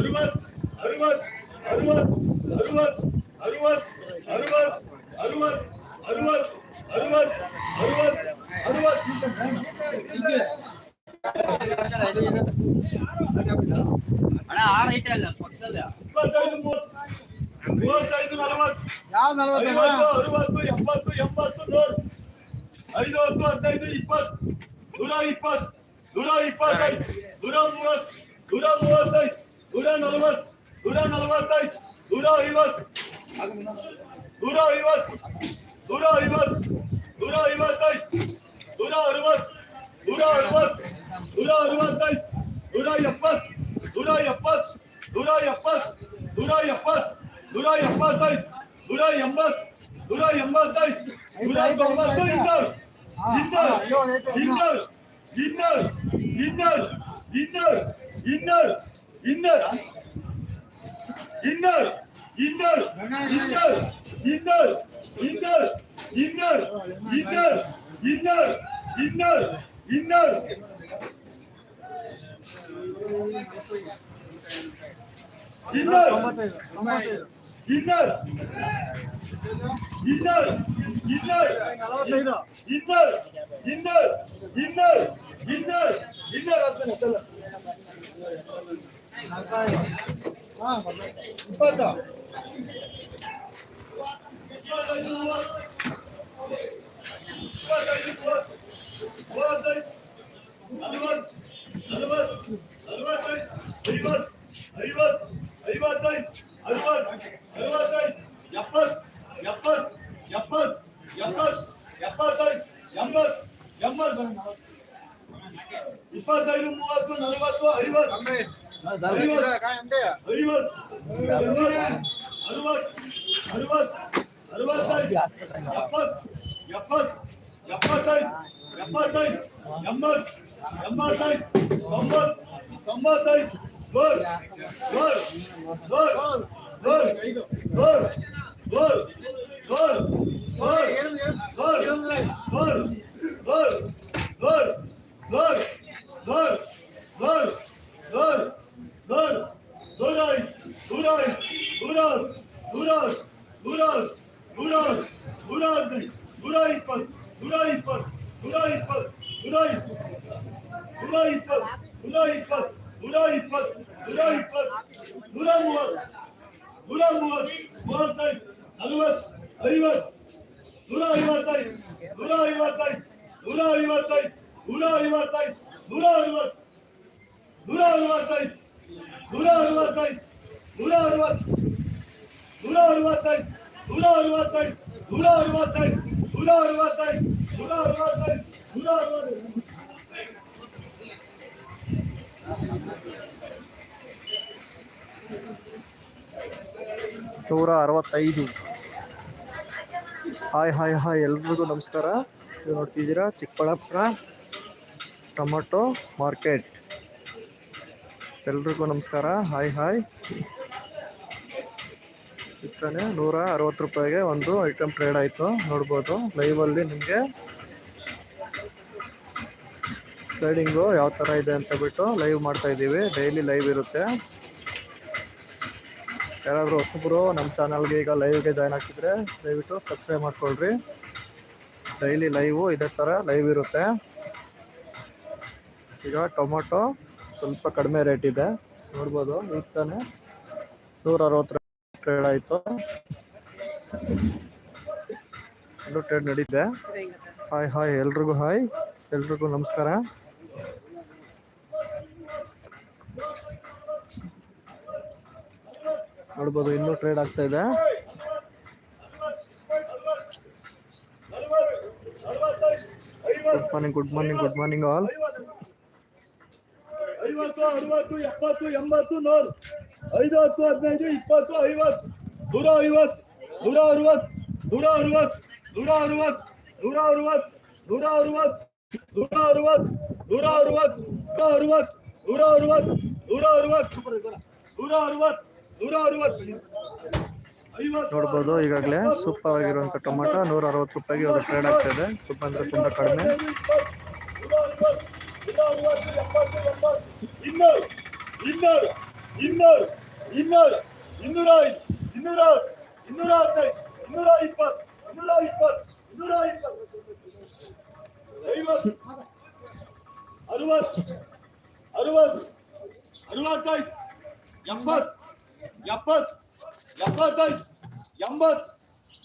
அறுபது அறுபது அறுபது அறுபது அறுபது ಐದು ಹತ್ತು ಹದಿನೈದು ಇಪ್ಪತ್ತು ನೂರ ಇಪ್ಪತ್ತು ನೂರ ಇಪ್ಪತ್ತೈದು ನೂರ ಮೂವತ್ತು ನೂರ ಮೂವತ್ತೈದು ನೂರ ನಲವತ್ತು ನೂರ ನಲವತ್ತೈದು ನೂರ ಐವತ್ತು ನೂರ ಐವತ್ತು ನೂರ ಐವತ್ತು ನೂರ ಐವತ್ತೈದು ನೂರ ಅರವತ್ತು ನೂರ ಅರವತ್ತು ನೂರ ಅರವತ್ತೈದು ನೂರ ಎಪ್ಪತ್ತು ನೂರ ಎಪ್ಪತ್ತು ನೂರ ಎಪ್ಪತ್ತು ನೂರ ಎಪ್ಪತ್ತು ನೂರ ಎಪ್ಪತ್ತೈದು ನೂರ ಎಂಬತ್ತು ನೂರ ಎಂಬತ್ತೈದು ನೂರ ತೊಂಬತ್ತು ಇನ್ನೂರು ಇನ್ನೂರು ಇನ್ನೂರು ಇನ್ನೂರು ಇನ್ನೂರು ಇನ್ನೂರು ಇನ್ನೂರು ಇನ್ನೂರು ಇನ್ನೂರು ಇನ್ನೂರು ಇನ್ನೂರು ಇನ್ನೂರು ಇನ್ನೂರು ಇನ್ನೂರು ಇನ್ನೂರು ಇನ್ನೂರು ಇನ್ನೂರು ಇನ್ನೂರು ತೊಂಬತ್ತೈದು ತೊಂಬತ್ತೈದು ಇನ್ನೂರು ಇನ್ನೂರು ಇನ್ನೂರು ನಲವತ್ತೈದು ಇನ್ನೂರು ಇನ್ನೂರು ಇನ್ನೂರು ಇನ್ನೂರು ಇನ್ನೂರು ಹಸ್ಬೆಂಡ್ ಅಷ್ಟಲ್ಲ ಹಾ ಇಪ್ಪತ್ತು ಇಪ್ಪತ್ತೈದು ಮೂವತ್ತು ನಲವತ್ತು ಐವತ್ತು ನಲವತ್ತು ಐವತ್ತು ನೂರ ಐವತ್ತೈದು ನೂರ ಐವತ್ತೈದು ನೂರ ಐವತ್ತೈದು ನೂರ ಐವತ್ತೈದು ನೂರ ಅರವತ್ತು ನೂರ ಅರವತ್ತೈದು ನೂರ ಅರವತ್ತೈದು ನೂರ ಅರವತ್ತು ನೂರ ಅರವತ್ತೈದು ನೂರ ಅರವತ್ತೈದು ನೂರ ಅರವತ್ತೈದು ನೂರ ಅರವತ್ತೈದು ನೂರ ಅರವತ್ತೈದು ನೂರ ಅರವತ್ತೈದು ನೂರ ಅರವತ್ತೈದು. ಹಾಯ್ ಹಾಯ್ ಹಾಯ್, ಎಲ್ರಿಗೂ ನಮಸ್ಕಾರ. ನೀವು ನೋಡ್ತಿದ್ದೀರಾ? Chikkaballapur tomato market. ಎಲ್ರಿಗೂ ನಮಸ್ಕಾರ. ಹಾಯ್ ಹಾಯ್ ಇತ್ತನೆ ನೂರ ಅರವತ್ತು ರೂಪಾಯಿಗೆ ಒಂದು ಐಟಮ್ ಟ್ರೇಡ್ ಆಯಿತು. ನೋಡ್ಬೋದು. ಲೈವಲ್ಲಿ ನಿಮಗೆ ಟ್ರೇಡಿಂಗು ಯಾವ ಥರ ಇದೆ ಅಂತ ಬಿಟ್ಟು ಲೈವ್ ಮಾಡ್ತಾ ಇದ್ದೀವಿ. ಡೈಲಿ ಲೈವ್ ಇರುತ್ತೆ. ಯಾರಾದರೂ ಹೊಸಬ್ರು ನಮ್ಮ ಚಾನಲ್ಗೆ ಈಗ ಲೈವ್ಗೆ ಜಾಯ್ನ್ ಆಗ್ತಿದ್ರೆ ದಯವಿಟ್ಟು ಸಬ್ಸ್ಕ್ರೈಬ್ ಮಾಡ್ಕೊಳ್ರಿ. ಡೈಲಿ ಲೈವು ಇದೇ ಥರ ಲೈವ್ ಇರುತ್ತೆ. ಈಗ ಟೊಮೊಟೊ ಸ್ವಲ್ಪ ಕಡಿಮೆ ರೇಟ್ ಇದೆ. ನೋಡ್ಬೋದು, ಈಗ ತಾನೇ ನೂರ ಅರವತ್ತು ಟ್ರೇಡ್ ಆಯಿತು. ಎರಡು ಟ್ರೇಡ್ ನಡೀತೆ ಹಾಯ್ ಹಾಯ್ ಎಲ್ರಿಗೂ ಹಾಯ್ ಎಲ್ರಿಗೂ ನಮಸ್ಕಾರ. ನೋಡ್ಬೋದು, ಇನ್ನೂ ಟ್ರೇಡ್ ಆಗ್ತಾ ಇದೆ ನಲವತ್ತು ನಲವತ್ತೈದು good morning good morning good morning all ಐವತ್ತು ಅರವತ್ತು ಎಪ್ಪತ್ತು ಎಂಬತ್ತು ನೂರು ಐದು ಹತ್ತು ಹದಿನೈದು ಇಪ್ಪತ್ತು ಐವತ್ತು ನೂರ ಐವತ್ತು ನೂರ ಅರವತ್ತು ನೂರ ಅರವತ್ತು ನೂರ ಅರವತ್ತು ನೂರ ಅರವತ್ತು ನೂರ ಅರವತ್ತು ನೂರ ಅರವತ್ತು ನೂರ ಅರವತ್ತು ನೂರ ಅರವತ್ತು ನೂರ ಅರವತ್ತು ನೂರ ಅರವತ್ತು ನೂರ ಅರವತ್ತು ನೂರ ಅರವತ್ತು ಐವತ್ತು ನೋಡ್ಬೋದು, ಈಗಾಗಲೇ ಸೂಪರ್ ಆಗಿರುವಂಥ ಟೊಮೆಟೊ ನೂರ ಅರವತ್ತು ರೂಪಾಯಿಗೆ ಇವಾಗ ಟ್ರೇಡ್ ಆಗ್ತಾ ಇದೆ. ತುಂಬ ಅಂದರೆ ತುಂಬ ಕಡಿಮೆ. ಅರವತ್ತು ಅರವತ್ತು, ಅರವತ್ತೈದು, ಎಪ್ಪತ್ತು ಎಪ್ಪತ್ತು ಎಪ್ಪತ್ತೈದು ಎಂಬತ್ತು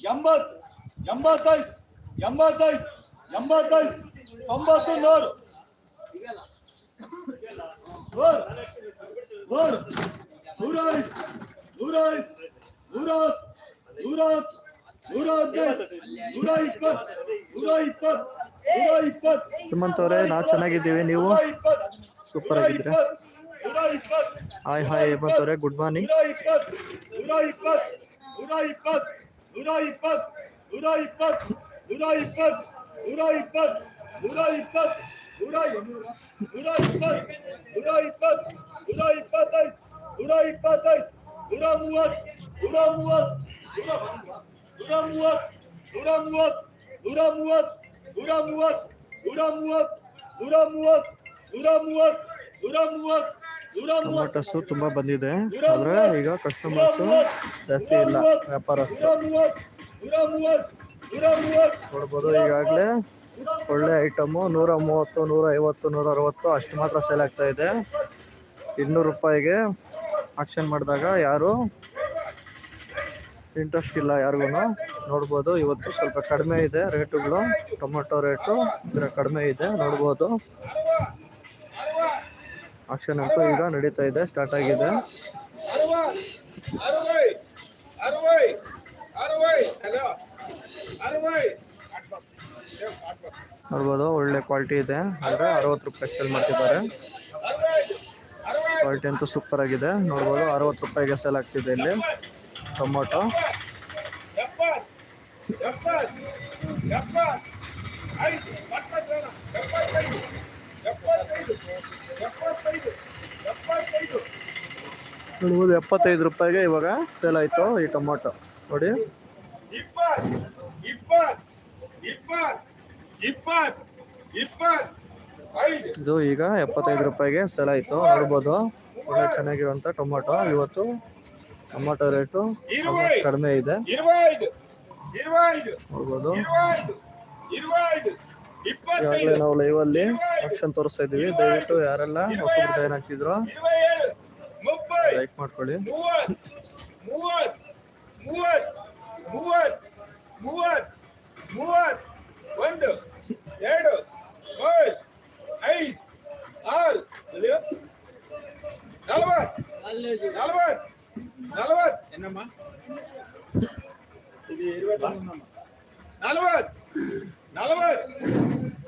ಎಂಬತ್ತು ಎಂಬತ್ತೈದು ಎಂಬತ್ತೈದು ಎಂಬತ್ತೈದು ತೊಂಬತ್ತು ನೂರು. ನೂರು ನೂರು ನೂರ ಐದು ನೂರ ಐದು ನೂರ ಹದಿನೈದು ನೂರ ಇಪ್ಪತ್ತು ನೂರ ಇಪ್ಪತ್ತು ನೂರ ಇಪ್ಪತ್ತು ಸುಮಂತ್ ಅವರೇ ನಾವು ಚೆನ್ನಾಗಿದ್ದೀವಿ ನೀವು? ಸೂಪರ್ ಆಗಿದ್ದೀರಾ? ಹಾಯ್ ಹಾಯ್ ಹೇಮಂತ್ ಅವರೇ ಗುಡ್ ಮಾರ್ನಿಂಗ್. ನೂರ ಇಪ್ಪತ್ತು ನೂರ ಇಪ್ಪತ್ತು ನೂರ ಇಪ್ಪತ್ತು ನೂರ ಇಪ್ಪತ್ತು ನೂರ ಇಪ್ಪತ್ತು ನೂರ ಇಪ್ಪತ್ತು ನೂರ ಇಪ್ಪತ್ತು ನೂರ ಇಪ್ಪತ್ತು ನೂರ ನೂರ ಇಪ್ಪತ್ತು ನೂರ ಇಪ್ಪತ್ತು ನೂರ ಇಪ್ಪತ್ತೈದು ನೂರ ಇಪ್ಪತ್ತೈದು ನೂರ ಮೂವತ್ತು ನೂರ ಮೂವತ್ತು ನೂರ ಮೂವತ್ತು ನೂರ ಮೂವತ್ತು ನೂರ ಮೂವತ್ತು ನೂರ ಮೂವತ್ತು ನೂರ ಮೂವತ್ತು ನೂರ ಮೂವತ್ತು ನೂರ ಮೂವತ್ತು ನೂರ ಮೂವತ್ತು ನೂರ ಮೂವತ್ತು ಟೊಮಾಟೋಸು ತುಂಬಾ ಬಂದಿದೆ. ಆದ್ರೆ ಈಗ ಕಸ್ಟಮರ್ಸು ಜಾಸ್ತಿ ಇಲ್ಲ. ವ್ಯಾಪಾರಸ್ಥರು. ನೋಡ್ಬೋದು, ಈಗಾಗಲೇ ಒಳ್ಳೆ ಐಟಮು ನೂರ ಮೂವತ್ತು, ನೂರ ಐವತ್ತು, ನೂರ ಅರವತ್ತು ಅಷ್ಟು ಮಾತ್ರ ಸೇಲ್ ಆಗ್ತಾ ಇದೆ. ಇನ್ನೂರು ರೂಪಾಯಿಗೆ ಆಕ್ಷನ್ ಮಾಡಿದಾಗ ಯಾರು ಇಂಟ್ರೆಸ್ಟ್ ಇಲ್ಲ ಯಾರಿಗೂ ನೋಡ್ಬೋದು, ಇವತ್ತು ಸ್ವಲ್ಪ ಕಡಿಮೆ ಇದೆ ರೇಟುಗಳು ಟೊಮೆಟೊ ರೇಟು ಕಡಿಮೆ ಇದೆ, ನೋಡ್ಬೋದು. ಆಕ್ಷನ್ ಅಂತೂ ಈಗ ನಡೀತಾ ಇದೆ ಸ್ಟಾರ್ಟ್ ಆಗಿದೆ. ನೋಡ್ಬೋದು, ಒಳ್ಳೆ ಕ್ವಾಲಿಟಿ ಇದೆ. ಅಂದ್ರೆ ಅರವತ್ತು ರೂಪಾಯಿ ಸೇಲ್ ಮಾಡ್ತಿದ್ದಾರೆ. ಕ್ವಾಲಿಟಿ ಅಂತೂ ಸೂಪರ್ ಆಗಿದೆ. ನೋಡ್ಬೋದು, ಅರವತ್ತು ರೂಪಾಯಿಗೆ ಸೇಲ್ ಆಗ್ತಿದೆ ಇಲ್ಲಿ ಟೊಮೊಟೊ. ನೋಡ್ಬೋದು ಎಪ್ಪತ್ತೈದು ರೂಪಾಯಿಗೆ ಇವಾಗ ಸೇಲ್ ಆಯಿತು ಈ ಟೊಮೊಟೊ. ನೋಡಿ. ಇದು ಈಗ ಎಪ್ಪತ್ತೈದು ರೂಪಾಯಿಗೆ ಸೇಲ್ ಆಯಿತು. ನೋಡ್ಬೋದು. ಒಳ್ಳೆ ಚೆನ್ನಾಗಿರುವಂತ ಟೊಮೊಟೊ. ಇವತ್ತು ಟೊಮೊಟೊ ರೇಟು ಕಡಿಮೆ ಇದೆ. ನೋಡ್ಬೋದು. ಈಗಾಗಲೇ ನಾವು ಲೈವ್ ಅಲ್ಲಿ ಆಕ್ಷನ್ ತೋರಿಸ್ತಾ ಇದೀವಿ ದಯವಿಟ್ಟು ಯಾರೆಲ್ಲ ಹೊಸಬ್ರು ಜಾಯ್ನ್ ಆಗ್ತಿದ್ರು ಲೈಕ್ ಮಾಡ್ಕೊಳ್ಳಿ ಮೂವತ್ ಮೂವತ್ ಮೂವತ್ ಮೂವತ್ ಮೂವತ್ ಮೂವತ್ ಒಂದು ಎರಡು ಮೂರು ಐದು ಆರು ಎಲ್ಲಿಯೋ? ನಲವತ್ ನಲವತ್ ನಲವತ್ ಏನಮ್ಮ ನಲವತ್ ನಲವತ್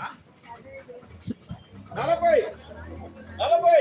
ಹ? ನಲಭೈ ನಲಭೈ నలభై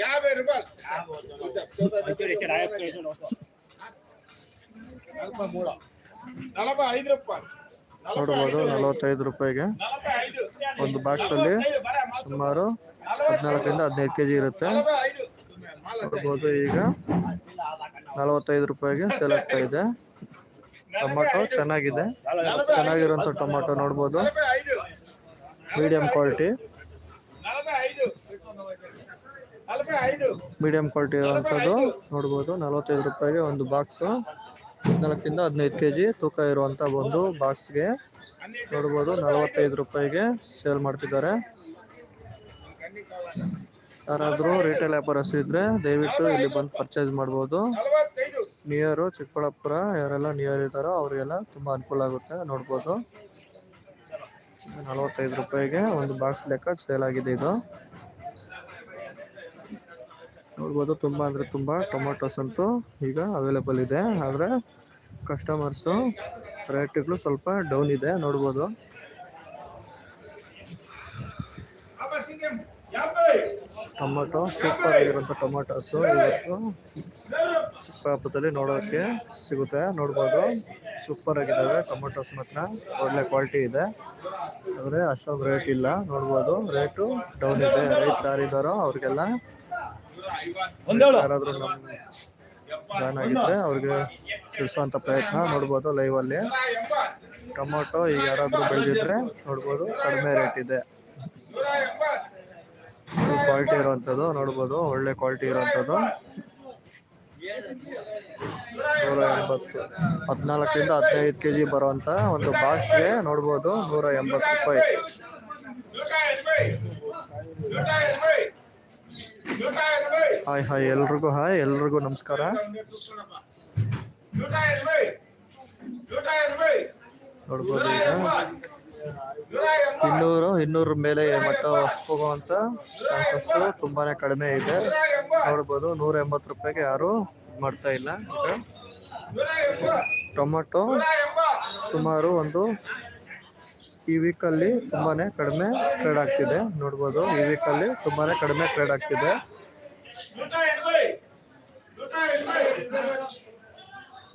యాభై రూపాయలు నలభై ఐదు రూపాయలు ನೋಡ್ಬೋದು ನಲವತ್ತೈದು ರೂಪಾಯಿಗೆ నలభై ఐదు ಒಂದು ಬಾಕ್ಸಲ್ಲಿ ಸುಮಾರು ಹದಿನಾಲ್ಕರಿಂದ ಹದಿನೈದು ಕೆ ಜಿ ಇರುತ್ತೆ నలభై ఐదు ನೋಡ್ಬೋದು ಈಗ ನಲವತ್ತೈದು ರೂಪಾಯಿಗೆ ಸೇಲ್ ಆಗ್ತಾ ಇದೆ ಟೊಮೊಟೊ ಚೆನ್ನಾಗಿದೆ ಚೆನ್ನಾಗಿರುವಂಥ ಟೊಮೊಟೊ ನೋಡ್ಬೋದು నలభై ఐదు ಮೀಡಿಯಂ ಕ್ವಾಲಿಟಿ ಮೀಡಿಯಂ ಕ್ವಾಲಿಟಿ ಇರುವಂಥದ್ದು ನೋಡ್ಬೋದು ನಲವತ್ತೈದು ರೂಪಾಯಿಗೆ ಒಂದು ಬಾಕ್ಸು ನಾಲ್ಕರಿಂದ ಹದಿನೈದು ಕೆ ಜಿ ತೂಕ ಇರುವಂಥ ಒಂದು ಬಾಕ್ಸ್ಗೆ ನೋಡ್ಬೋದು ನಲವತ್ತೈದು ರೂಪಾಯಿಗೆ ಸೇಲ್ ಮಾಡ್ತಿದ್ದಾರೆ. ಯಾರಾದರೂ ರಿಟೇಲ್ ವ್ಯಾಪಾರಸ್ಥರು ಇದ್ದರೆ ದಯವಿಟ್ಟು ಇಲ್ಲಿ ಬಂದು ಪರ್ಚೇಸ್ ಮಾಡ್ಬೋದು. ನಿಯರು ಚಿಕ್ಕಬಳ್ಳಾಪುರ ಯಾರೆಲ್ಲ ನಿಯರ್ ಇದ್ದಾರೋ ಅವರಿಗೆಲ್ಲ ತುಂಬ ಅನುಕೂಲ ಆಗುತ್ತೆ ನೋಡ್ಬೋದು. ನಲವತ್ತೈದು ರೂಪಾಯಿಗೆ ಒಂದು ಬಾಕ್ಸ್ ಲೆಕ್ಕ ಸೇಲ್ ಆಗಿದೆ ಇದು. ನೋಡ್ಬೋದು. ತುಂಬ ಅಂದರೆ ತುಂಬ ಟೊಮೊಟೊಸ್ ಅಂತೂ ಈಗ ಅವೈಲೇಬಲ್ ಇದೆ. ಆದರೆ ಕಸ್ಟಮರ್ಸು ರೇಟ್ಗಳು ಸ್ವಲ್ಪ ಡೌನ್ ಇದೆ ನೋಡ್ಬೋದು. ಟೊಮೊಟೊ ಸೂಪರ್ ಆಗಿರುವಂಥ ಟೊಮೊಟೊಸು ಇವತ್ತು ಚಿಕ್ಕಬಳ್ಳಾಪುರದಲ್ಲಿ ನೋಡೋಕೆ ಸಿಗುತ್ತೆ. ನೋಡ್ಬೋದು. ಸೂಪರ್ ಆಗಿದ್ದಾವೆ. ಟೊಮೊಟೊಸ್ ಮಾತ್ರ ಒಳ್ಳೆ ಕ್ವಾಲಿಟಿ ಇದೆ. ಆದರೆ ಅಷ್ಟೊಂದು ರೇಟ್ ಇಲ್ಲ. ನೋಡ್ಬೋದು. ರೇಟು ಡೌನ್ ಇದೆ. ರೈತ ಯಾರಿದ್ದಾರೋ ಅವ್ರಿಗೆಲ್ಲ ಯಾರಾದರೂ ಆಗಿದ್ರೆ ಅವ್ರಿಗೆ ತಿಳಿಸುವಂಥ ಪ್ರಯತ್ನ ನೋಡ್ಬೋದು ಲೈವಲ್ಲಿ ಟೊಮೊಟೊ ಈಗ ಯಾರಾದರೂ ಬೆಳೆದಿದ್ರೆ ನೋಡ್ಬೋದು. ಕಡಿಮೆ ರೇಟ್ ಇದೆ. ಕ್ವಾಲಿಟಿ ಇರುವಂಥದ್ದು ನೋಡ್ಬೋದು. ಒಳ್ಳೆ ಕ್ವಾಲಿಟಿ ಇರುವಂತದ್ದು. ನೂರ ಎಂಬತ್ತು. ಹದಿನಾಲ್ಕರಿಂದ ಹದಿನೈದು ಕೆ ಜಿ ಬರುವಂಥ ಒಂದು ಬಾಕ್ಸ್ಗೆ ನೋಡ್ಬೋದು ನೂರ ಎಂಬತ್ತು ರೂಪಾಯಿ. ಹಾಯ್ ಹಾಯ್, ಎಲ್ರಿಗೂ ಹಾಯ್, ಎಲ್ರಿಗೂ ನಮಸ್ಕಾರ. ನೋಡ್ಬೋದು ಈಗ. ಇನ್ನೂರು, ಇನ್ನೂರ ಮೇಲೆ ಮಟ್ಟ ಹೋಗುವಂತ ಚಾನ್ಸಸ್ ತುಂಬಾನೇ ಕಡಿಮೆ ಇದೆ. ನೋಡ್ಬೋದು ನೂರ ಎಂಬತ್ತು ರೂಪಾಯಿಗೆ ಯಾರು ಮಾಡ್ತಾ ಇಲ್ಲ. ಈಗ ಟೊಮೊಟೊ ಸುಮಾರು ಒಂದು ಈ ವೀಕಲ್ಲಿ ತುಂಬಾನೇ ಕಡಿಮೆ ಟ್ರೇಡ್ ಆಗ್ತಿದೆ. ನೋಡ್ಬೋದು, ಈ ವೀಕಲ್ಲಿ ತುಂಬಾನೇ ಕಡಿಮೆ ಟ್ರೇಡ್ ಆಗ್ತಿದೆ.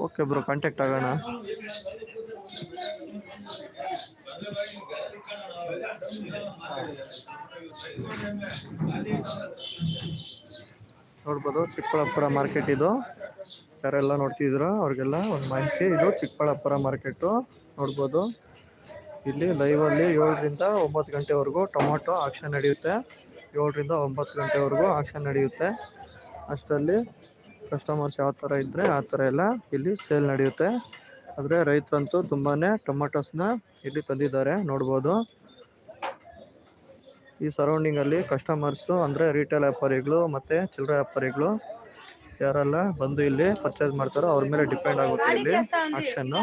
ಓಕೆ ಬ್ರೋ ಕಾಂಟ್ಯಾಕ್ಟ್ ಆಗೋಣ. ನೋಡ್ಬೋದು, ಚಿಕ್ಕಬಳ್ಳಾಪುರ ಮಾರ್ಕೆಟ್ ಇದು. ಯಾರೆಲ್ಲ ನೋಡ್ತಿದ್ರು ಅವ್ರಿಗೆಲ್ಲ ಒಂದು ಮಾಹಿತಿ, ಇದು ಚಿಕ್ಕಬಳ್ಳಾಪುರ ಮಾರ್ಕೆಟು ನೋಡ್ಬೋದು. ಇಲ್ಲಿ ಲೈವಲ್ಲಿ ಏಳರಿಂದ ಒಂಬತ್ತು ಗಂಟೆವರೆಗೂ ಟೊಮೊಟೊ ಆಕ್ಷನ್ ನಡೆಯುತ್ತೆ. ಏಳರಿಂದ ಒಂಬತ್ತು ಗಂಟೆವರೆಗೂ ಆಕ್ಷನ್ ನಡೆಯುತ್ತೆ. ಅಷ್ಟರಲ್ಲಿ ಕಸ್ಟಮರ್ಸ್ ಯಾವ ಥರ ಇದ್ದರೆ ಆ ಥರ ಎಲ್ಲ ಇಲ್ಲಿ ಸೇಲ್ ನಡೆಯುತ್ತೆ. ಆದರೆ ರೈತರಂತೂ ತುಂಬಾ ಟೊಮೊಟೊಸ್ನ ಇಲ್ಲಿ ತಂದಿದ್ದಾರೆ, ನೋಡ್ಬೋದು. ಈ ಸರೌಂಡಿಂಗಲ್ಲಿ ಕಸ್ಟಮರ್ಸು ಅಂದರೆ ರಿಟೇಲ್ ವ್ಯಾಪಾರಿಗಳು ಮತ್ತು ಚಿಲ್ಲರೆ ವ್ಯಾಪಾರಿಗಳು ಯಾರೆಲ್ಲ ಬಂದು ಇಲ್ಲಿ ಪರ್ಚೇಸ್ ಮಾಡ್ತಾರೋ ಅವ್ರ ಮೇಲೆ ಡಿಪೆಂಡ್ ಆಗುತ್ತೆ ಇಲ್ಲಿ ಆಕ್ಷನ್ನು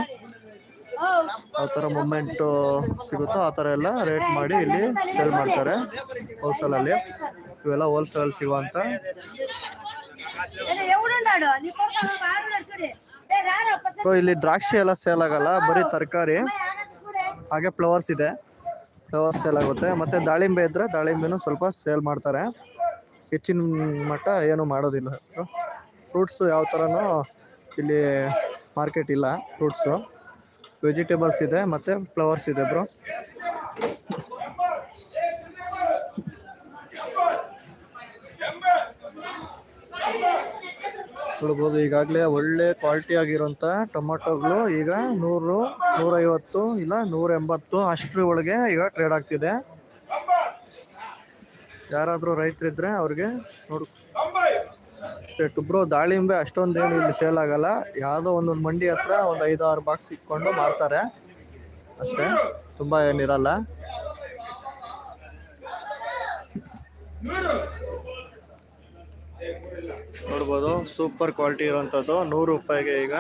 ಯಾವ ಮೂಮೆಂಟ್ ಸಿಗುತ್ತೋ ಆತರ ಥರ ಎಲ್ಲ ರೇಟ್ ಮಾಡಿ ಇಲ್ಲಿ ಸೇಲ್ ಮಾಡ್ತಾರೆ ಹೋಲ್ಸೇಲಲ್ಲಿ. ಇವೆಲ್ಲ ಹೋಲ್ಸೇಲ್ ಅಲ್ಲಿ ಸೊ ಇಲ್ಲಿ ದ್ರಾಕ್ಷಿ ಎಲ್ಲ ಸೇಲ್ ಆಗಲ್ಲ, ಬರೀ ತರಕಾರಿ, ಹಾಗೆ ಫ್ಲವರ್ಸ್ ಇದೆ. ಫ್ಲವರ್ಸ್ ಸೇಲ್ ಆಗುತ್ತೆ. ಮತ್ತೆ ದಾಳಿಂಬೆ ಇದ್ದರೆ ದಾಳಿಂಬೆನೂ ಸ್ವಲ್ಪ ಸೇಲ್ ಮಾಡ್ತಾರೆ. ಹೆಚ್ಚಿನ ಮಟ್ಟ ಏನು ಮಾಡೋದಿಲ್ಲ. ಫ್ರೂಟ್ಸ್ ಯಾವ ಥರನೂ ಇಲ್ಲಿ ಮಾರ್ಕೆಟ್ ಇಲ್ಲ ಫ್ರೂಟ್ಸು ವೆಜಿಟೇಬಲ್ಸ್ ಇದೆ, ಮತ್ತು ಫ್ಲವರ್ಸ್ ಇದೆ ಬ್ರೋ. ನೋಡ್ಬೋದು, ಈಗಾಗಲೇ ಒಳ್ಳೆ ಕ್ವಾಲಿಟಿ ಆಗಿರೋಂಥ ಟೊಮೊಟೊಗಳು ಈಗ ನೂರು, ನೂರೈವತ್ತು ಇಲ್ಲ ನೂರ ಎಂಬತ್ತು ಅಷ್ಟರ ಒಳಗೆ ಈಗ ಟ್ರೇಡ್ ಆಗ್ತಿದೆ. ಯಾರಾದರೂ ರೈತರಿದ್ರೆ ಅವ್ರಿಗೆ ನೋಡು ಅಷ್ಟೇ ಬ್ರೋ ದಾಳಿಂಬೆ ಅಷ್ಟೊಂದೇನು ಇಲ್ಲಿ ಸೇಲ್ ಆಗಲ್ಲ. ಯಾವುದೋ ಒಂದೊಂದು ಮಂಡಿ ಹತ್ರ ಒಂದು ಆರು ಬಾಕ್ಸ್ ಇಟ್ಕೊಂಡು ಮಾರ್ತಾರೆ. ಅಷ್ಟೇ. ತುಂಬ ಏನಿರಲ್ಲ ನೋಡ್ಬೋದು. ಸೂಪರ್ ಕ್ವಾಲಿಟಿ ಇರುವಂಥದ್ದು ನೂರು ರೂಪಾಯಿಗೆ ಈಗ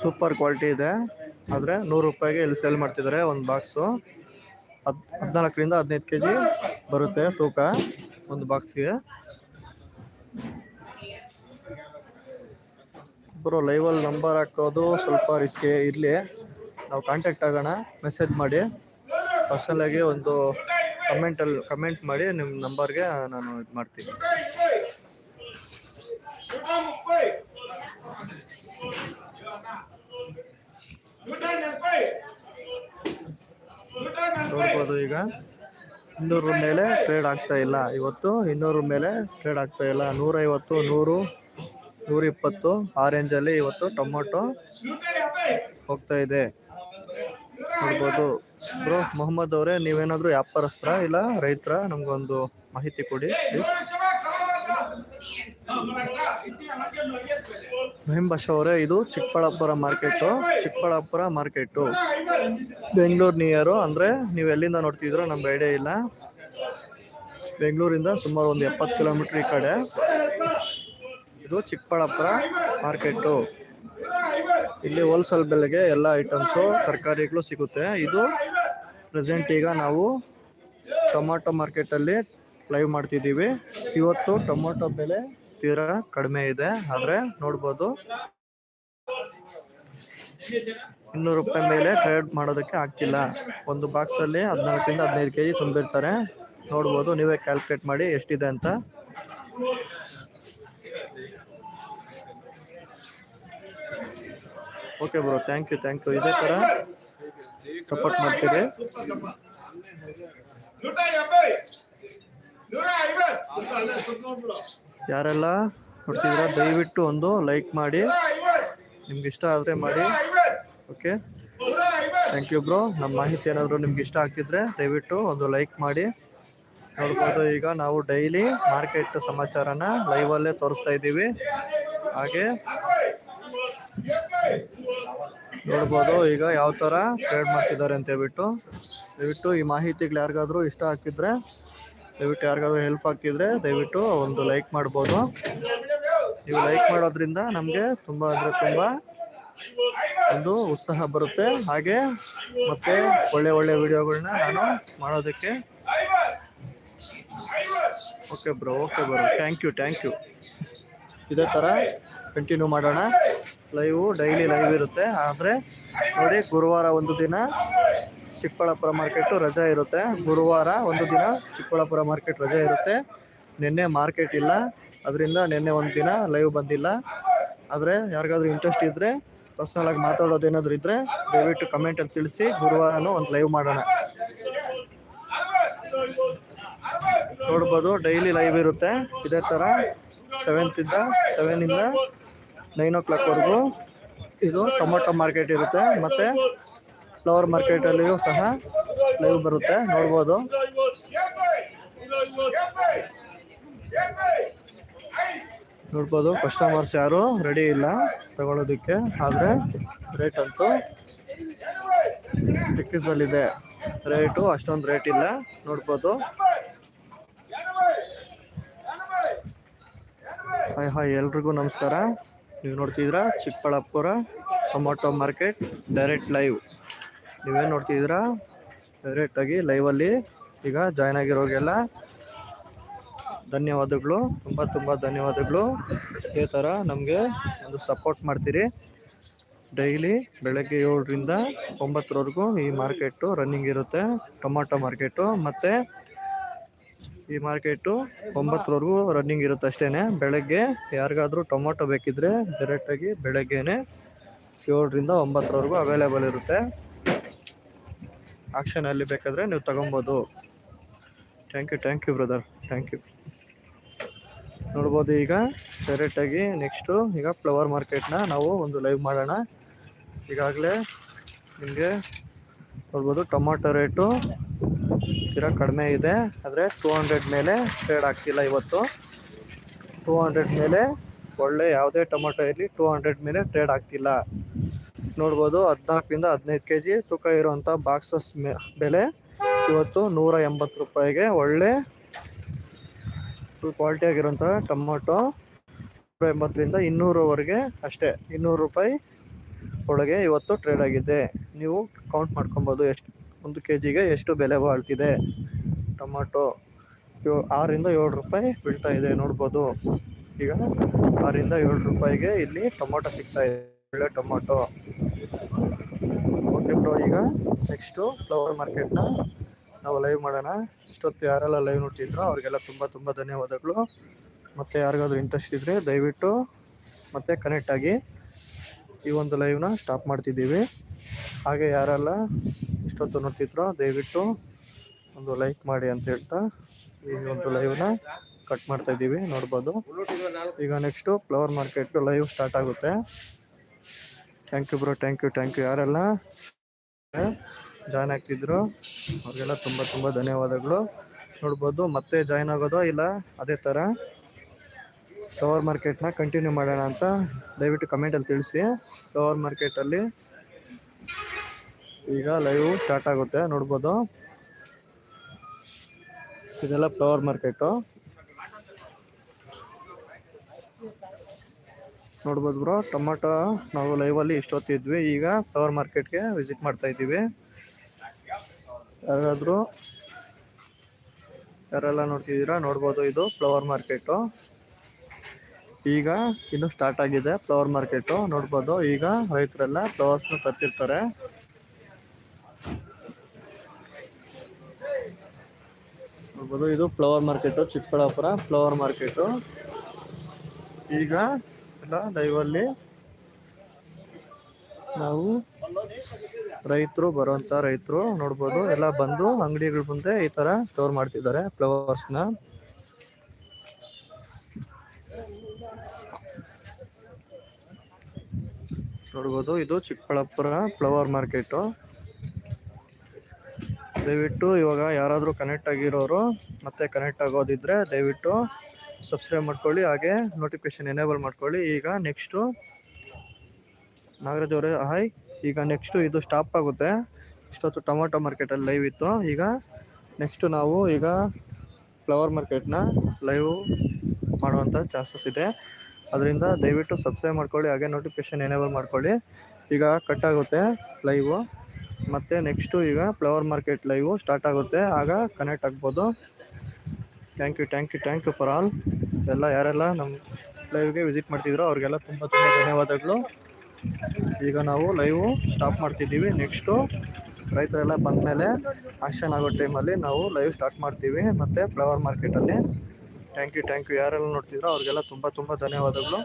ಸೂಪರ್ ಕ್ವಾಲಿಟಿ ಇದೆ. ಆದರೆ ನೂರು ರೂಪಾಯಿಗೆ ಇಲ್ಲಿ ಸೇಲ್ ಮಾಡ್ತಿದ್ದಾರೆ ಒಂದು ಬಾಕ್ಸು ಹದ್ ಹದಿನಾಲ್ಕರಿಂದ ಹದಿನೈದು ಕೆ ಜಿ ಬರುತ್ತೆ ತೂಕ ಒಂದು ಬಾಕ್ಸ್ಗೆ ಬ್ರೋ ಲೈವಲ್ಲಿ ನಂಬರ್ ಹಾಕೋದು ಸ್ವಲ್ಪ ರಿಸ್ಕ್ ಇರಲಿ. ನಾವು ಕಾಂಟ್ಯಾಕ್ಟ್ ಆಗೋಣ ಮೆಸೇಜ್ ಮಾಡಿ. ಪರ್ಸನಲಾಗಿ ಒಂದು ಕಮೆಂಟಲ್ಲಿ ಕಮೆಂಟ್ ಮಾಡಿ ನಿಮ್ಮ ನಂಬರ್ಗೆ ನಾನು ಇದು ಮಾಡ್ತೀನಿ. ನೋಡ್ಬೋದು ಈಗ. ಇನ್ನೂರ ಮೇಲೆ ಟ್ರೇಡ್ ಆಗ್ತಾ ಇಲ್ಲ. ಇವತ್ತು ಇನ್ನೂರ ಮೇಲೆ ಟ್ರೇಡ್ ಆಗ್ತಾ ಇಲ್ಲ. ನೂರೈವತ್ತು, ನೂರು. ನೂರಿಪ್ಪತ್ತು ಆ ರೇಂಜಲ್ಲಿ ಇವತ್ತು ಟೊಮೊಟೊ ಹೋಗ್ತಾ ಇದೆ. ನೋಡ್ಬೋದು. ಬ್ರೋ, ಮೊಹಮ್ಮದ್ ಅವರೇ, ನೀವೇನಾದರೂ ವ್ಯಾಪಾರಸ್ತ್ರ ಇಲ್ಲ ರೈತರ, ನಮಗೊಂದು ಮಾಹಿತಿ ಕೊಡಿ ಮಹಿಮ್ ಬಾಷಾ ಅವರೇ, ಇದು Chikkaballapur market Chikkaballapur market. Bengaluru near, ಅಂದರೆ ನೀವು ಎಲ್ಲಿಂದ ನೋಡ್ತಿದ್ರೋ ನಮ್ಗೆ ಐಡಿಯಾ ಇಲ್ಲ. ಬೆಂಗಳೂರಿಂದ ಸುಮಾರು ಒಂದು ಎಪ್ಪತ್ತು ಕಿಲೋಮೀಟ್ರ್ ಈ ಕಡೆ. ಇದು ಚಿಕ್ಕಬಳ್ಳಾಪುರ ಮಾರ್ಕೆಟು. ಇಲ್ಲಿ ಹೋಲ್ಸೇಲ್ ಬೆಲೆಗೆ ಎಲ್ಲ ಐಟಮ್ಸು ತರಕಾರಿಗಳು ಸಿಗುತ್ತೆ. ಇದು ಪ್ರೆಸೆಂಟ್ ಈಗ ನಾವು ಟೊಮಾಟೊ ಮಾರ್ಕೆಟಲ್ಲಿ ಲೈವ್ ಮಾಡ್ತಿದ್ದೀವಿ. ಇವತ್ತು ಟೊಮೊಟೊ ಬೆಲೆ ತೀರಾ ಕಡಿಮೆ ಇದೆ. ಆದರೆ ನೋಡ್ಬೋದು ಇನ್ನೂರು ರೂಪಾಯಿ ಮೇಲೆ ಟ್ರೇಡ್ ಮಾಡೋದಕ್ಕೆ ಆಗ್ತಿಲ್ಲ. ಒಂದು ಬಾಕ್ಸಲ್ಲಿ ಹದಿನಾಲ್ಕರಿಂದ ಹದಿನೈದು ಕೆ ಜಿ ತುಂಬಿರ್ತಾರೆ. ನೋಡ್ಬೋದು, ನೀವೇ ಕ್ಯಾಲ್ಕುಲೇಟ್ ಮಾಡಿ ಎಷ್ಟಿದೆ ಅಂತ. Okay bro thank you thank you ಇದೇ ಥರ ಸಪೋರ್ಟ್ ಮಾಡ್ತೀರಿ. ಯಾರೆಲ್ಲ ನೋಡ್ತಿದ್ದೀರಾ, ದಯವಿಟ್ಟು ಒಂದು ಲೈಕ್ ಮಾಡಿ. ನಿಮ್ಗೆ ಇಷ್ಟ ಆದರೆ ಮಾಡಿ. ಓಕೆ ಥ್ಯಾಂಕ್ ಯು ಬ್ರೋ ನಮ್ಮ ಮಾಹಿತಿ ಏನಾದರೂ ನಿಮ್ಗೆ ಇಷ್ಟ ಆಗ್ತಿದ್ರೆ ದಯವಿಟ್ಟು ಒಂದು ಲೈಕ್ ಮಾಡಿ. ನೋಡ್ಬೋದು ಈಗ ನಾವು ಡೈಲಿ ಮಾರ್ಕೆಟ್ ಸಮಾಚಾರನ ಲೈವಲ್ಲೇ ತೋರಿಸ್ತಾ ಇದ್ದೀವಿ. ಹಾಗೆ ನೋಡ್ಬೋದು, ಈಗ ಯಾವ ಥರ ಟ್ರೇಡ್ ಮಾಡ್ತಿದ್ದಾರೆ ಅಂತ ಹೇಳ್ಬಿಟ್ಟು. ದಯವಿಟ್ಟು ಈ ಮಾಹಿತಿಗಳು ಯಾರಿಗಾದರೂ ಇಷ್ಟ ಆಗ್ತಿದ್ರೆ, ದಯವಿಟ್ಟು ಯಾರಿಗಾದರೂ ಹೆಲ್ಪ್ ಆಗ್ತಿದ್ರೆ ದಯವಿಟ್ಟು ಒಂದು ಲೈಕ್ ಮಾಡ್ಬೋದು. ನೀವು ಲೈಕ್ ಮಾಡೋದ್ರಿಂದ ನಮಗೆ ತುಂಬ ಅಂದರೆ ತುಂಬ ಒಂದು ಉತ್ಸಾಹ ಬರುತ್ತೆ. ಹಾಗೆ ಮತ್ತೆ ಒಳ್ಳೆ ಒಳ್ಳೆ ವಿಡಿಯೋಗಳನ್ನ ನಾನು ಮಾಡೋದಕ್ಕೆ okay bro okay bro thank you thank you ಇದೇ ಥರ ಕಂಟಿನ್ಯೂ ಮಾಡೋಣ. ಲೈವು ಡೈಲಿ ಲೈವ್ ಇರುತ್ತೆ. ಆದರೆ ನೋಡಿ, ಗುರುವಾರ ಒಂದು ದಿನ ಚಿಕ್ಕಬಳ್ಳಾಪುರ ಮಾರ್ಕೆಟು ರಜೆ ಇರುತ್ತೆ. ಗುರುವಾರ ಒಂದು ದಿನ ಚಿಕ್ಕಬಳ್ಳಾಪುರ ಮಾರ್ಕೆಟ್ ರಜೆ ಇರುತ್ತೆ. ನಿನ್ನೆ ಮಾರ್ಕೆಟ್ ಇಲ್ಲ. ಅದರಿಂದ ನಿನ್ನೆ ಒಂದು ದಿನ ಲೈವ್ ಬಂದಿಲ್ಲ. ಆದರೆ ಯಾರಿಗಾದ್ರೂ ಇಂಟ್ರೆಸ್ಟ್ ಇದ್ದರೆ ಪರ್ಸ್ನಲಾಗಿ ಮಾತಾಡೋದು ಏನಾದರೂ ಇದ್ದರೆ ದಯವಿಟ್ಟು ಕಮೆಂಟಲ್ಲಿ ತಿಳಿಸಿ. ಗುರುವಾರನೂ ಒಂದು ಲೈವ್ ಮಾಡೋಣ. ನೋಡ್ಬೋದು ಡೈಲಿ ಲೈವ್ ಇರುತ್ತೆ. ಇದೇ ಥರ ಸೆವೆಂತಿಂದ ಸೆವೆನಿಂದ ನೈನ್ ಓ ಕ್ಲಾಕ್ವರೆಗೂ ಇದು ಟೊಮೊಟೊ ಮಾರ್ಕೆಟ್ ಇರುತ್ತೆ. ಮತ್ತು ಫ್ಲವರ್ ಮಾರ್ಕೆಟಲ್ಲಿಯೂ ಸಹ ಲೈವ್ ಬರುತ್ತೆ. ನೋಡ್ಬೋದು. ನೋಡ್ಬೋದು ಕಸ್ಟಮರ್ಸ್ ಯಾರು? ರೆಡಿ ಇಲ್ಲ. ತಗೊಳ್ಳೋದಕ್ಕೆ ಆದರೆ ರೇಟ್ ಅಂತೂ ಟಿಕ್ಕಿಸಲ್ಲಿದೆ ರೇಟು ಅಷ್ಟೊಂದು ರೇಟ್ ಇಲ್ಲ. ನೋಡ್ಬೋದು. ಹಾಯ್ ಹಾಯ್ ಎಲ್ರಿಗೂ ನಮಸ್ಕಾರ. ನೀವು ನೋಡ್ತಿದ್ದೀರಾ? Chikkaballapur tomato market direct live ನೀವೇನು ನೋಡ್ತಿದ್ದೀರಾ? ಡೈರೆಕ್ಟಾಗಿ ಲೈವಲ್ಲಿ ಈಗ ಜಾಯ್ನ್ ಆಗಿರೋರಿಗೆಲ್ಲ ಧನ್ಯವಾದಗಳು. ತುಂಬ ತುಂಬ ಧನ್ಯವಾದಗಳು. ಇದೇ ಥರ ನಮಗೆ ಒಂದು ಸಪೋರ್ಟ್ ಮಾಡ್ತೀರಿ. ಡೈಲಿ ಬೆಳಗ್ಗೆ ಏಳರಿಂದ ಒಂಬತ್ತರವರೆಗೂ ಈ ಮಾರ್ಕೆಟು ರನ್ನಿಂಗ್ ಇರುತ್ತೆ. Tomato market. ಮತ್ತು ಈ ಮಾರ್ಕೆಟು ಒಂಬತ್ತರವರೆಗೂ ರನ್ನಿಂಗ್ ಇರುತ್ತೆ ಅಷ್ಟೇ ಬೆಳಗ್ಗೆ ಯಾರಿಗಾದರೂ ಟೊಮೊಟೊ ಬೇಕಿದ್ರೆ ಡೈರೆಕ್ಟಾಗಿ ಬೆಳಗ್ಗೆನೆ ಏಳರಿಂದ ಒಂಬತ್ತರವರೆಗೂ ಅವೈಲೇಬಲ್ ಇರುತ್ತೆ. ಆಕ್ಷನಲ್ಲಿ ಬೇಕಾದರೆ ನೀವು ತಗೊಬೋದು. Thank you thank you brother thank you ನೋಡ್ಬೋದು ಈಗ ಡೈರೆಕ್ಟಾಗಿ ನೆಕ್ಸ್ಟು ಈಗ ಫ್ಲವರ್ ಮಾರ್ಕೆಟ್ನ ನಾವು ಒಂದು ಲೈವ್ ಮಾಡೋಣ. ಈಗಾಗಲೇ ನಿಮಗೆ ನೋಡ್ಬೋದು ಟೊಮಾಟೊ ರೇಟು ತೀರಾ ಕಡಿಮೆ ಇದೆ. ಆದರೆ ಟೂ ಹಂಡ್ರೆಡ್ ಮೇಲೆ ಟ್ರೇಡ್ ಆಗ್ತಿಲ್ಲ ಇವತ್ತು. ಟೂ ಹಂಡ್ರೆಡ್ ಮೇಲೆ ಒಳ್ಳೆ ಯಾವುದೇ ಟೊಮೊಟೊ ಇರಲಿ ಟೂ ಹಂಡ್ರೆಡ್ ಮೇಲೆ ಟ್ರೇಡ್ ಆಗ್ತಿಲ್ಲ. ನೋಡ್ಬೋದು ಹದಿನಾಲ್ಕರಿಂದ ಹದಿನೈದು ಕೆ ಜಿ ತೂಕ ಇರುವಂಥ ಬಾಕ್ಸಸ್ ಬೆಲೆ ಇವತ್ತು ನೂರ ಎಂಬತ್ತು ರೂಪಾಯಿಗೆ ಒಳ್ಳೆ ಕ್ವಾಲಿಟಿ ಆಗಿರುವಂಥ ಟೊಮೊಟೊ ನೂರ ಎಂಬತ್ತರಿಂದ ಇನ್ನೂರವರೆಗೆ ಅಷ್ಟೇ. ಇನ್ನೂರು ರೂಪಾಯಿ ಒಳಗೆ ಇವತ್ತು ಟ್ರೇಡ್ ಆಗಿದೆ. ನೀವು ಕೌಂಟ್ ಮಾಡ್ಕೊಬೋದು ಎಷ್ಟು ಒಂದು ಕೆ ಜಿಗೆ ಎಷ್ಟು ಬೆಲೆ ಬಾಳ್ತಿದೆ? ಟೊಮಾಟೊ ಯೋ ಆರರಿಂದ ಏಳು ರೂಪಾಯಿ ಬೀಳ್ತಾ ಇದೆ, ನೋಡ್ಬೋದು. ಈಗ ಆರಿಂದ ಏಳು ರೂಪಾಯಿಗೆ ಇಲ್ಲಿ ಟೊಮೊಟೊ ಸಿಗ್ತಾ ಇದೆ, ಒಳ್ಳೆ ಟೊಮೊಟೊ. ಓಕೆ ಬ್ರೋ ಈಗ ನೆಕ್ಸ್ಟು ಫ್ಲವರ್ ಮಾರ್ಕೆಟ್ನ ನಾವು ಲೈವ್ ಮಾಡೋಣ. ಇಷ್ಟೊತ್ತು ಯಾರೆಲ್ಲ ಲೈವ್ ನೋಡ್ತಿದ್ರೋ ಅವ್ರಿಗೆಲ್ಲ ತುಂಬ ತುಂಬ ಧನ್ಯವಾದಗಳು. ಮತ್ತು ಯಾರಿಗಾದ್ರೂ ಇಂಟ್ರೆಸ್ಟ್ ಇದ್ದರೆ ದಯವಿಟ್ಟು ಮತ್ತೆ ಕನೆಕ್ಟ್ ಆಗಿ ಈ ಒಂದು ಲೈವ್ನ ಸ್ಟಾಪ್ ಮಾಡ್ತಿದ್ದೀವಿ. ಹಾಗೆ ಯಾರೆಲ್ಲ ಇಷ್ಟೊತ್ತು ನೋಡ್ತಿದ್ರೋ ದಯವಿಟ್ಟು ಒಂದು ಲೈಕ್ ಮಾಡಿ ಅಂತ ಹೇಳ್ತಾ ಈ ಒಂದು ಲೈವ್ನ ಕಟ್ ಮಾಡ್ತಾ ಇದ್ದೀವಿ, ನೋಡ್ಬೋದು. ಈಗ next flower market live start ಆಗುತ್ತೆ. Thank you bro thank you thank you ಯಾರೆಲ್ಲ ಜಾಯ್ನ್ ಆಗ್ತಿದ್ರು, ಅವ್ರಿಗೆಲ್ಲ ತುಂಬ ತುಂಬ ಧನ್ಯವಾದಗಳು. ನೋಡ್ಬೋದು ಮತ್ತೆ ಜಾಯ್ನ್ ಆಗೋದೋ ಇಲ್ಲ, ಅದೇ ಥರ ಫ್ಲವರ್ ಮಾರ್ಕೆಟ್ನ ಕಂಟಿನ್ಯೂ ಮಾಡೋಣ ಅಂತ ದಯವಿಟ್ಟು ಕಮೆಂಟಲ್ಲಿ ತಿಳಿಸಿ. ಫ್ಲವರ್ ಮಾರ್ಕೆಟಲ್ಲಿ ಈಗ ಲೈವ್ ಸ್ಟಾರ್ಟ್ ಆಗುತ್ತೆ, ನೋಡ್ಬೋದು. ಇದೆಲ್ಲ ಫ್ಲವರ್ ಮಾರ್ಕೆಟು ನೋಡ್ಬೋದು ಬ್ರೋ ಟೊಮಾಟೊ ನಾವು ಲೈವಲ್ಲಿ ಇಷ್ಟೊತ್ತಿದ್ವಿ ಈಗ ಫ್ಲವರ್ ಮಾರ್ಕೆಟ್ಗೆ ವಿಸಿಟ್ ಮಾಡ್ತಾ ಇದ್ದೀವಿ. ಯಾರಾದರೂ ಯಾರೆಲ್ಲ ನೋಡ್ತಿದ್ದೀರಾ, ನೋಡ್ಬೋದು ಇದು ಫ್ಲವರ್ ಮಾರ್ಕೆಟು ಈಗ ಇನ್ನು ಸ್ಟಾರ್ಟ್ ಆಗಿದೆ ಫ್ಲವರ್ ಮಾರ್ಕೆಟು ನೋಡ್ಬೋದು, ಈಗ ರೈತರೆಲ್ಲ ಫ್ಲವರ್ಸ್ನ ತರ್ತಿರ್ತಾರೆ. ನೋಡ್ಬೋದು, ಇದು flower market, Chikkaballapur flower market. ಈಗ ಎಲ್ಲ ಲೈವಲ್ಲಿ ನಾವು ರೈತರು, ಬರುವಂತ ರೈತರು ನೋಡ್ಬೋದು, ಎಲ್ಲ ಬಂದು ಅಂಗಡಿಗಳ ಮುಂದೆ ಈ ತರ ಸ್ಟೋರ್ ಮಾಡ್ತಿದ್ದಾರೆ ಫ್ಲವರ್ಸ್ನ ನೋಡ್ಬೋದು, ಇದು ಚಿಕ್ಕಬಳ್ಳಾಪುರ ಫ್ಲವರ್ ಮಾರ್ಕೆಟು. ದಯವಿಟ್ಟು ಇವಾಗ ಯಾರಾದರೂ ಕನೆಕ್ಟ್ ಆಗಿರೋರು ಮತ್ತೆ ಕನೆಕ್ಟ್ ಆಗೋದಿದ್ರೆ ದಯವಿಟ್ಟು ಸಬ್ಸ್ಕ್ರೈಬ್ ಮಾಡ್ಕೊಳ್ಳಿ, ಹಾಗೆ ನೋಟಿಫಿಕೇಶನ್ ಎನೇಬಲ್ ಮಾಡ್ಕೊಳ್ಳಿ. ಈಗ ನೆಕ್ಸ್ಟು ನಾಗರಾಜ್ ಅವರೇ ಹಾಯ್ ಈಗ ನೆಕ್ಸ್ಟು ಇದು ಸ್ಟಾಪ್ ಆಗುತ್ತೆ. ಇಷ್ಟೊತ್ತು ಟೊಮೊಟೊ ಮಾರ್ಕೆಟಲ್ಲಿ ಲೈವ್ ಇತ್ತು. ಈಗ ನೆಕ್ಸ್ಟು ನಾವು ಈಗ ಫ್ಲವರ್ ಮಾರ್ಕೆಟ್ನ ಲೈವ್ ಮಾಡುವಂಥ ಚಾನ್ಸಸ್ ಇದೆ. ಅದರಿಂದ ದಯವಿಟ್ಟು ಸಬ್ಸ್ಕ್ರೈಬ್ ಮಾಡ್ಕೊಳ್ಳಿ, ಹಾಗೆ ನೋಟಿಫಿಕೇಶನ್ ಎನೇಬಲ್ ಮಾಡ್ಕೊಳ್ಳಿ. ಈಗ ಕಟ್ ಆಗುತ್ತೆ ಲೈವು ಮತ್ತು ನೆಕ್ಸ್ಟು ಈಗ ಫ್ಲವರ್ ಮಾರ್ಕೆಟ್ ಲೈವು ಸ್ಟಾರ್ಟ್ ಆಗುತ್ತೆ. ಆಗ ಕನೆಕ್ಟ್ ಆಗ್ಬೋದು. Thank you thank you thank you for all ಎಲ್ಲ ಯಾರೆಲ್ಲ ನಮ್ಮ ಲೈವ್ಗೆ ವಿಸಿಟ್ ಮಾಡ್ತಿದ್ರು ಅವ್ರಿಗೆಲ್ಲ ತುಂಬ ತುಂಬ ಧನ್ಯವಾದಗಳು. ಈಗ ನಾವು ಲೈವು ಸ್ಟಾಪ್ ಮಾಡ್ತಿದ್ದೀವಿ. ನೆಕ್ಸ್ಟು ರೈತರೆಲ್ಲ ಬಂದಮೇಲೆ ಆಕ್ಷನ್ ಆಗೋ ಟೈಮಲ್ಲಿ ನಾವು ಲೈವ್ ಸ್ಟಾರ್ಟ್ ಮಾಡ್ತೀವಿ ಮತ್ತು ಫ್ಲವರ್ ಮಾರ್ಕೆಟಲ್ಲಿ ಥ್ಯಾಂಕ್ ಯು ಥ್ಯಾಂಕ್ ಯು ಯಾರೆಲ್ಲ ನೋಡ್ತಿದ್ರೋ ಅವ್ರಿಗೆಲ್ಲ ತುಂಬ ತುಂಬ ಧನ್ಯವಾದಗಳು.